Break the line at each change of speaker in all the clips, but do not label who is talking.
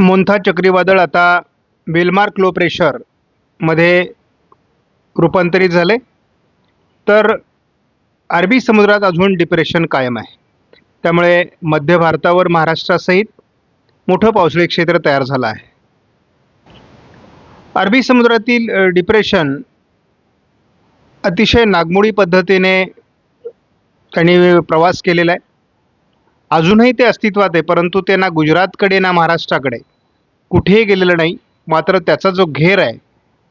Montha चक्रीवादळ आता well marked low प्रेशरमध्ये रूपांतरित झाले. तर अरबी समुद्रात अजून डिप्रेशन कायम आहे. त्यामुळे मध्य भारतावर महाराष्ट्रासहित मोठं पावसाळी क्षेत्र तयार झालं आहे. अरबी समुद्रातील डिप्रेशन अतिशय नागमोडी पद्धतीने त्यांनी प्रवास केलेला आहे. अजूनही ते अस्तित्वात आहे परंतु ते ना गुजरातकडे ना महाराष्ट्राकडे. कुठेही गेलेलं नाही मात्र त्याचा जो घेर आहे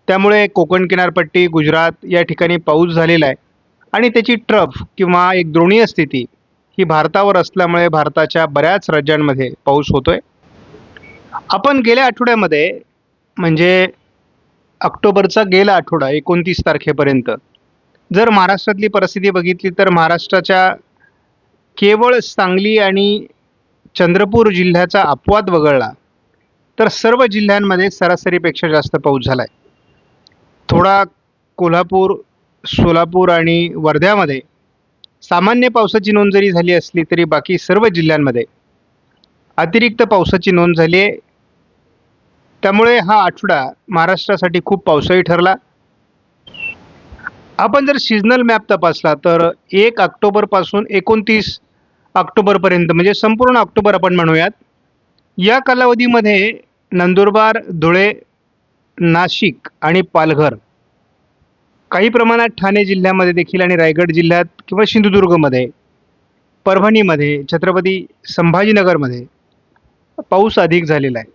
त्यामुळे कोकण किनारपट्टी गुजरात या ठिकाणी पाऊस झालेला आहे. आणि त्याची ट्रफ किंवा एक द्रोणीय स्थिती ही भारतावर असल्यामुळे भारताच्या बऱ्याच राज्यांमध्ये पाऊस होतोय. आपण गेल्या आठवड्यामध्ये म्हणजे ऑक्टोबरचा गेला आठवडा एकोणतीस तारखेपर्यंत. जर महाराष्ट्रातली परिस्थिती बघितली तर महाराष्ट्राच्या केवळ सांगली आणि चंद्रपूर जिल्ह्याचा अपवाद वगळला तर सर्व जिल्ह्यांमध्ये सरासरीपेक्षा जास्त पाऊस झाला आहे थोडा कोल्हापूर सोलापूर आणि वर्ध्यामध्ये सामान्य पावसाची नोंद जरी झाली असली तरी बाकी सर्व जिल्ह्यांमध्ये अतिरिक्त पावसाची नोंद झाली आहे. त्यामुळे हा आठवडा महाराष्ट्रासाठी खूप पावसाळी ठरला. आपण जर सिजनल मॅप तपासला तर एक ऑक्टोबरपासून एकोणतीस ऑक्टोबरपर्यंत म्हणजे संपूर्ण ऑक्टोबर आपण म्हणूयात या कालावधीमध्ये नंदुरबार धुळे नाशिक आणि पालघर. काही प्रमाणात ठाणे जिल्ह्यामध्ये देखील आणि रायगड जिल्ह्यात किंवा सिंधुदुर्गमध्ये परभणीमध्ये छत्रपती संभाजीनगरमध्ये पाऊस अधिक झालेला आहे.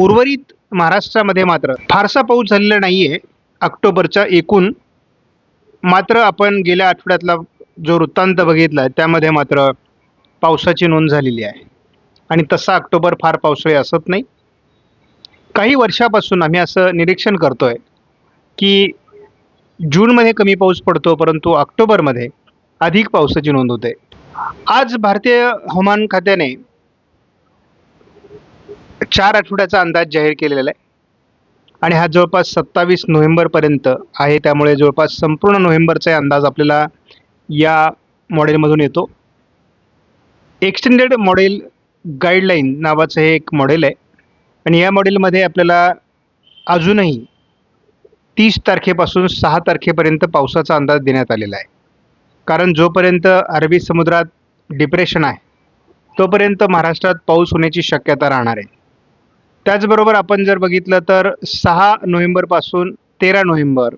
उर्वरित महाराष्ट्रामध्ये मात्र फारसा पाऊस झालेला नाही आहे ऑक्टोबरच्या एकूण मात्र आपण गेल्या आठवड्यातला जो वृत्तांत बघितला त्यामध्ये मात्र पावसाची नोंद झालेली आहे. आणि तसा ऑक्टोबर फार पावसाळी असत नाही. काही वर्षापासून आम्ही असं निरीक्षण करतोय की जूनमध्ये कमी पाऊस पडतो परंतु ऑक्टोबरमध्ये अधिक पावसाची नोंद होते. आज भारतीय हवामान खात्याने चार आठवड्याचा अंदाज जाहीर केलेला आहे. आणि हा जवळपास सत्तावीस नोव्हेंबरपर्यंत आहे त्यामुळे जवळपास संपूर्ण नोव्हेंबरचा अंदाज आपल्याला या मॉडेलमधून येतो. एक्सटेंडेड मॉडेल गाईडलाईन नावाचं हे एक मॉडेल आहे. आणि या मॉडेलमध्ये आपल्याला अजूनही तीस तारखेपासून सहा तारखेपर्यंत पावसाचा अंदाज देण्यात आलेला आहे. कारण जोपर्यंत अरबी समुद्रात डिप्रेशन आहे तोपर्यंत महाराष्ट्रात पाऊस होण्याची शक्यता राहणार आहे. त्याचबरोबर आपण जर बघितलं तर सहा नोव्हेंबरपासून तेरा नोव्हेंबर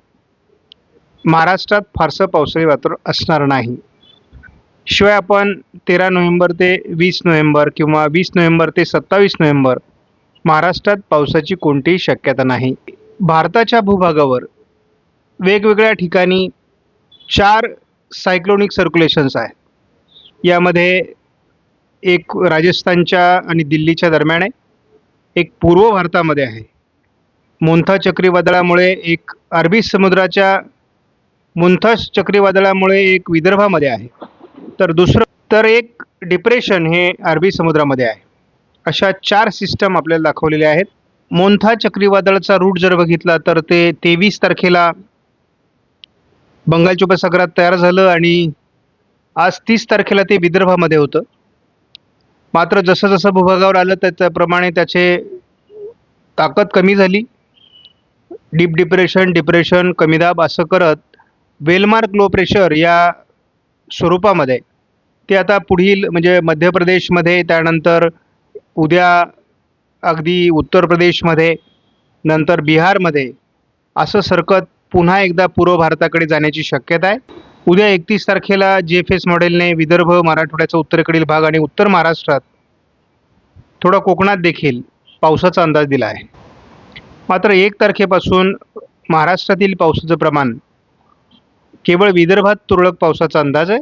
महाराष्ट्रात फारसं पावसाळी वातावरण असणार नाही. शिवाय आपण तेरा नोव्हेंबर ते वीस नोव्हेंबर किंवा वीस नोव्हेंबर ते सत्तावीस नोव्हेंबर महाराष्ट्रात पावसाची कोणतीही शक्यता नाही. भारताच्या भूभागावर वेगवेगळ्या ठिकाणी चार सायक्लोनिक सर्क्युलेशन्स आहेत. यामध्ये एक राजस्थानच्या आणि दिल्लीच्या दरम्यान आहे. एक पूर्व भारतामध्ये आहे. मुंथा चक्रीवादळामुळे एक अरबी समुद्राच्या मुंथास चक्रीवादळामुळे एक विदर्भामध्ये आहे. तर दुसरं तर एक डिप्रेशन हे अरबी समुद्रामध्ये आहे. अशा चार सिस्टम आपल्याला दाखवलेल्या आहेत. मोन्था चक्रीवादळाचा रूट जर बघितला तर ते तेवीस तारखेला बंगालच्या उपसागरात तयार झालं आणि आज तीस तारखेला ते विदर्भामध्ये होतं. मात्र जसं जसं भूभागावर आलं त्याच्याप्रमाणे त्याचे ताकद कमी झाली. डीप डिप्रेशन डिप्रेशन कमी दाब असं करत वेलमार्क लो प्रेशर या स्वरूपामध्ये. ते आता पुढील म्हणजे मध्य प्रदेशमध्ये त्यानंतर उद्या अगदी उत्तर प्रदेशमध्ये नंतर बिहारमध्ये असं सरकत पुन्हा एकदा पूर्व भारताकडे जाण्याची शक्यता आहे. उद्या एकतीस तारखेला जे एफ एस मॉडेलने विदर्भ मराठवाड्याचा उत्तरेकडील भाग आणि उत्तर महाराष्ट्रात थोडा कोकणात देखील पावसाचा अंदाज दिला आहे. मात्र एक तारखेपासून महाराष्ट्रातील पावसाचं प्रमाण केवळ विदर्भात तुरळक पावसाचा अंदाज आहे?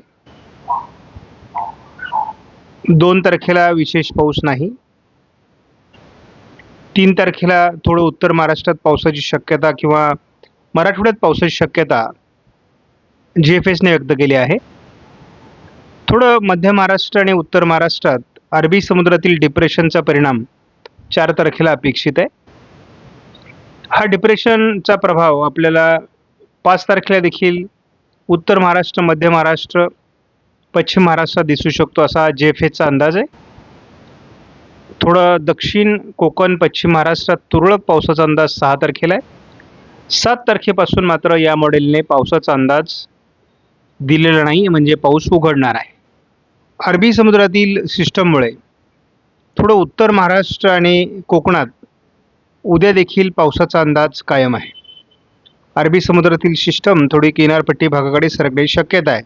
दोन तारखेला विशेष पाऊस नाही. तीन तारखेला थोडं उत्तर महाराष्ट्रात पावसाची शक्यता किंवा मराठवाड्यात पावसाची शक्यता जी एफ एसने व्यक्त केली आहे. थोडं मध्य महाराष्ट्र आणि उत्तर महाराष्ट्रात अरबी समुद्रातील डिप्रेशनचा परिणाम चार तारखेला अपेक्षित आहे. हा डिप्रेशनचा प्रभाव आपल्याला पाच तारखेला देखील उत्तर महाराष्ट्र मध्य महाराष्ट्र पश्चिम महाराष्ट्रात दिसू शकतो असा जे एचा अंदाज आहे. थोडं दक्षिण कोकण पश्चिम महाराष्ट्रात तुरळक पावसाचा अंदाज सहा तारखेला आहे. सात तारखेपासून मात्र या मॉडेलने पावसाचा अंदाज दिलेला नाही म्हणजे पाऊस उघडणार आहे. अरबी समुद्रातील सिस्टममुळे थोडं उत्तर महाराष्ट्र आणि कोकणात उद्या देखील पावसाचा अंदाज कायम आहे. अरबी समुद्रातील सिस्टम थोडी किनारपट्टी भागाकडे सरकण्याची शक्यता आहे.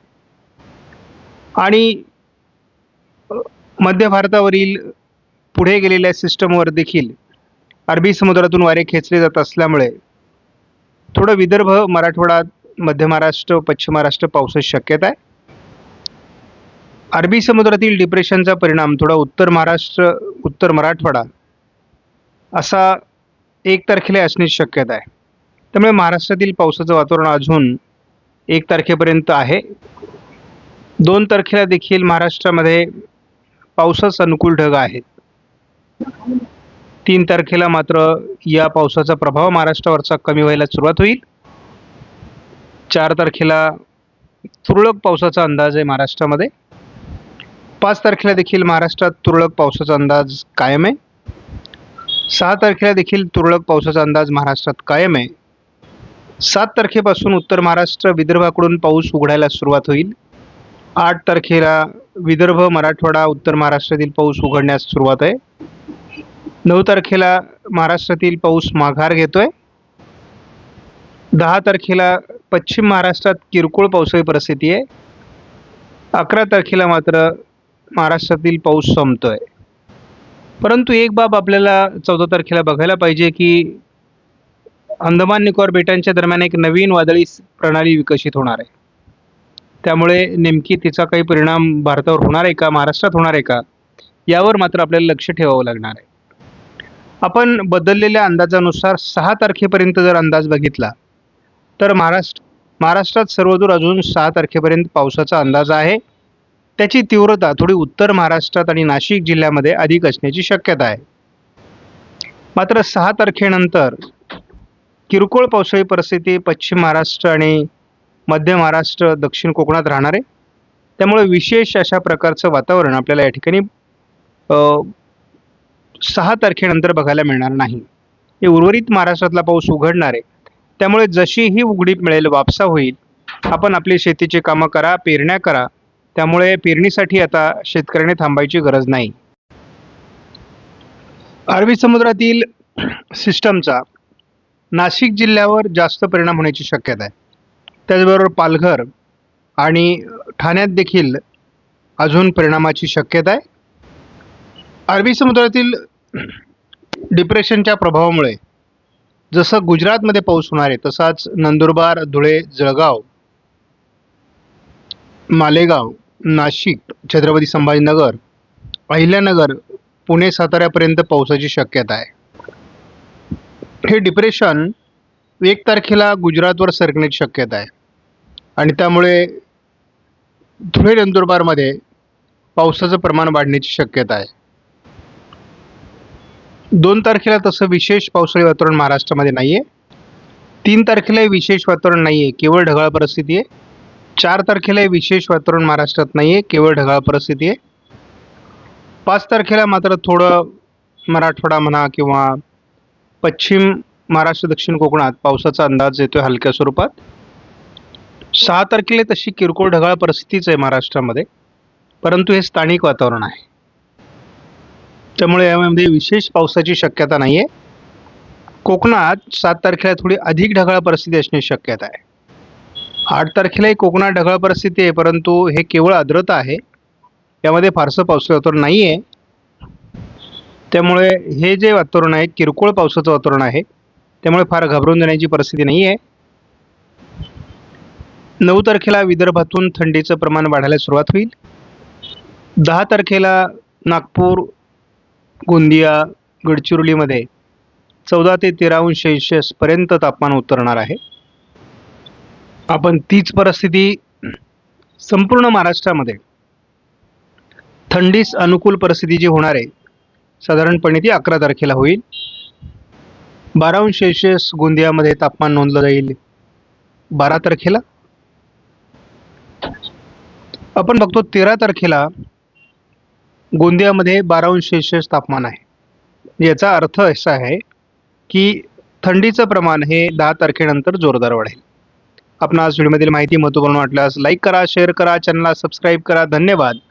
आणि मध्य भारतावरील पुढे गेलेल्या सिस्टमवर देखील अरबी समुद्रातून वारे खेचले जात असल्यामुळे थोडं विदर्भ मराठवाडा मध्य महाराष्ट्र पश्चिम महाराष्ट्र पावसाची शक्यता आहे. अरबी समुद्रातील डिप्रेशनचा परिणाम थोडा उत्तर महाराष्ट्र उत्तर मराठवाडा असा एक तारखेला असण्याची शक्यता आहे. त्यामुळे महाराष्ट्रातील पावसाचं वातावरण अजून एक तारखेपर्यंत आहे. दोन तारखेला देखील महाराष्ट्रामध्ये पावसास अनुकूल ढग आहेत. तीन तारखेला मात्र या पावसाचा प्रभाव महाराष्ट्रावरचा कमी व्हायला सुरुवात होईल. चार तारखेला तुरळक पावसाचा अंदाज आहे महाराष्ट्रामध्ये. पाच तारखेला देखील महाराष्ट्रात तुरळक पावसाचा अंदाज कायम आहे. सहा तारखेला देखील तुरळक पावसाचा अंदाज महाराष्ट्रात कायम आहे. सात तारखेपासून उत्तर महाराष्ट्र विदर्भाकडून पाऊस उघडायला सुरुवात होईल. आठ तारखेला विदर्भ मराठवाडा उत्तर महाराष्ट्रातील पाऊस उघडण्यास सुरुवात आहे. नऊ तारखेला महाराष्ट्रातील पाऊस माघार घेतोय. दहा तारखेला पश्चिम महाराष्ट्रात किरकोळ पावसाळी परिस्थिती आहे. अकरा तारखेला मात्र महाराष्ट्रातील पाऊस संपतोय. परंतु एक बाब आपल्याला चौदा तारखेला बघायला पाहिजे की अंदमान निकोबार बेटांच्या दरम्यान एक नवीन वादळी प्रणाली विकसित होणार आहे. त्यामुळे नेमकी तिचा काही परिणाम भारतावर होणार आहे का महाराष्ट्रात होणार आहे का यावर मात्र आपल्याला लक्ष ठेवावं लागणार आहे. आपण बदललेल्या अंदाजानुसार सहा तारखेपर्यंत जर अंदाज बघितला तर महाराष्ट्र महाराष्ट्रात सर्वदूर अजून सहा तारखेपर्यंत पावसाचा अंदाज आहे. त्याची तीव्रता थोडी उत्तर महाराष्ट्रात आणि नाशिक जिल्ह्यामध्ये अधिक असण्याची शक्यता आहे. मात्र सहा तारखेनंतर किरकोळ पावसाळी परिस्थिती पश्चिम महाराष्ट्र आणि मध्य महाराष्ट्र दक्षिण कोकणात राहणार आहे. त्यामुळे विशेष अशा प्रकारचं वातावरण आपल्याला या ठिकाणी सहा तारखेनंतर बघायला मिळणार नाही. हे उर्वरित महाराष्ट्रातला पाऊस उघडणार आहे. त्यामुळे जशी ही उघडीप मिळेल वापसा होईल. आपण आपली शेतीची कामं करा पेरण्या करा. त्यामुळे पेरणीसाठी आता शेतकऱ्याने थांबायची गरज नाही. अरबी समुद्रातील सिस्टमचा नाशिक जिल्ह्यावर जास्त परिणाम होण्याची शक्यता आहे. त्याचबरोबर पालघर आणि ठाण्यात देखील अजून परिणामाची शक्यता आहे. अरबी समुद्रातील डिप्रेशनच्या प्रभावामुळे जसं गुजरातमध्ये पाऊस होणार आहे तसाच नंदुरबार धुळे जळगाव मालेगाव नाशिक छत्रपती संभाजीनगर अहिल्यानगर पुणे साताऱ्यापर्यंत पावसाची शक्यता आहे. हे डिप्रेशन एक तारखेला गुजरातवर सरकण्याची शक्यता आहे. आणि त्यामुळे धुळे नंदुरबारमध्ये पावसाचं प्रमाण वाढण्याची शक्यता आहे. दोन तारखेला तसं विशेष पावसाळी वातावरण महाराष्ट्रामध्ये नाही आहे तीन तारखेलाही विशेष वातावरण नाही आहे केवळ ढगाळ परिस्थिती आहे. चार तारखेलाही विशेष वातावरण महाराष्ट्रात नाही आहे केवळ ढगाळ परिस्थिती आहे. पाच तारखेला मात्र थोडं मराठवाडा म्हणा किंवा पश्चिम महाराष्ट्र दक्षिण कोकणात पावसाचा अंदाज येतोय हलक्या स्वरूपात. सहा तारखेला तशी किरकोळ ढगाळ परिस्थितीच आहे महाराष्ट्रामध्ये परंतु हे स्थानिक वातावरण आहे. त्यामुळे यामध्ये विशेष पावसाची शक्यता नाही आहे कोकणात सात तारखेला थोडी अधिक ढगाळ परिस्थिती असण्याची शक्यता आहे. आठ तारखेलाही कोकणात ढगाळ परिस्थिती आहे परंतु हे केवळ आर्द्रता आहे. यामध्ये फारसं पावसाचं वातावरण नाही आहे त्यामुळे हे जे वातावरण आहे किरकोळ पावसाचं वातावरण आहे त्यामुळे फार घाबरून जाण्याची परिस्थिती नाही आहे. नऊ तारखेला विदर्भातून थंडीचं प्रमाण वाढायला सुरुवात होईल. दहा तारखेला नागपूर गोंदिया गडचिरोलीमध्ये चौदा ते तेरा अंश सेल्सिअसपर्यंत तापमान उतरणार आहे. आपण तीच परिस्थिती संपूर्ण महाराष्ट्रामध्ये. थंडीस अनुकूल परिस्थिती जी होणार आहे साधारणपणे ती अकरा तारखेला होईल. बाराहून अंश सेल्सिअस गोंदियामध्ये तापमान नोंदलं जाईल. बारा तारखेला. आपण बघतो तेरा तारखेला गोंदियामध्ये बाराहून अंश सेल्सिअस तापमान आहे. याचा अर्थ असा आहे की थंडीचं प्रमाण हे दहा तारखेनंतर जोरदार वाढेल. आपण आज व्हिडिओमधील माहिती महत्त्वपूर्ण वाटल्यास लाईक करा शेअर करा चॅनलला सबस्क्राईब करा. धन्यवाद.